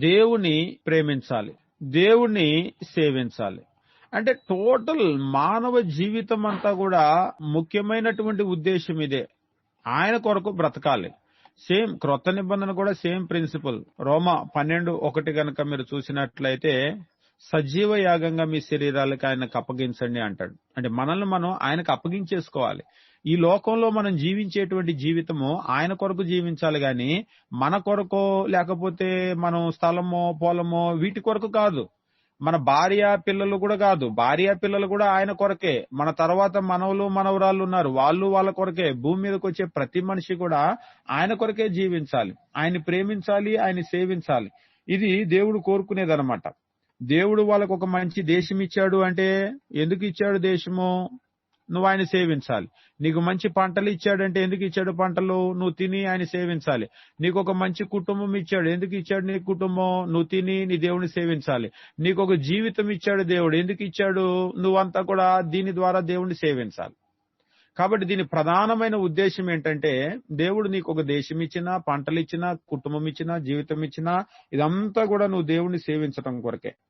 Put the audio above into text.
దేవుని ప్రేమించాలి. దేవుణ్ణి సేవించాలి. అంటే టోటల్ మానవ జీవితం అంతా కూడా ముఖ్యమైనటువంటి ఉద్దేశం ఇదే. ఆయన కొరకు బ్రతకాలి. సేమ్ క్రొత్త నిబంధన కూడా సేమ్ ప్రిన్సిపల్. రోమా పన్నెండు ఒకటి గనక మీరు చూసినట్లయితే సజీవ యాగంగా మీ శరీరాలకు ఆయనకు అప్పగించండి అంటాడు. అంటే మనల్ని మనం ఆయనకు అప్పగించేసుకోవాలి. ఈ లోకంలో మనం జీవించేటువంటి జీవితము ఆయన కొరకు జీవించాలి గాని మన కొరకు లేకపోతే మనం స్థలమో పొలమో వీటి కొరకు కాదు. మన భార్య పిల్లలు కూడా కాదు. భార్య పిల్లలు కూడా ఆయన కొరకే. మన తర్వాత మనవలు మనవరాళ్ళు ఉన్నారు. వాళ్ళు వాళ్ళ కొరకే. భూమి మీదకి వచ్చే ప్రతి మనిషి కూడా ఆయన కొరకే జీవించాలి. ఆయన ప్రేమించాలి ఆయన సేవించాలి. ఇది దేవుడు కోరుకునేదన్నమాట. దేవుడు వాళ్ళకు ఒక మంచి దేశం ఇచ్చాడు అంటే ఎందుకు ఇచ్చాడు దేశము? నువ్వు ఆయన సేవించాలి. నీకు మంచి పంటలు ఇచ్చాడంటే ఎందుకు ఇచ్చాడు పంటలు? నువ్వు తిని ఆయన సేవించాలి. నీకు ఒక మంచి కుటుంబం ఇచ్చాడు ఎందుకు ఇచ్చాడు నీ కుటుంబం? నువ్వు తిని నీ దేవుని సేవించాలి. నీకు ఒక జీవితం ఇచ్చాడు దేవుడు ఎందుకు ఇచ్చాడు? నువ్వంతా కూడా దీని ద్వారా దేవుణ్ణి సేవించాలి. కాబట్టి దీని ప్రధానమైన ఉద్దేశం ఏంటంటే దేవుడు నీకు ఒక దేశం ఇచ్చినా పంటలు ఇచ్చినా కుటుంబం ఇచ్చినా జీవితం ఇచ్చినా ఇదంతా కూడా నువ్వు దేవుణ్ణి సేవించడం కొరకే.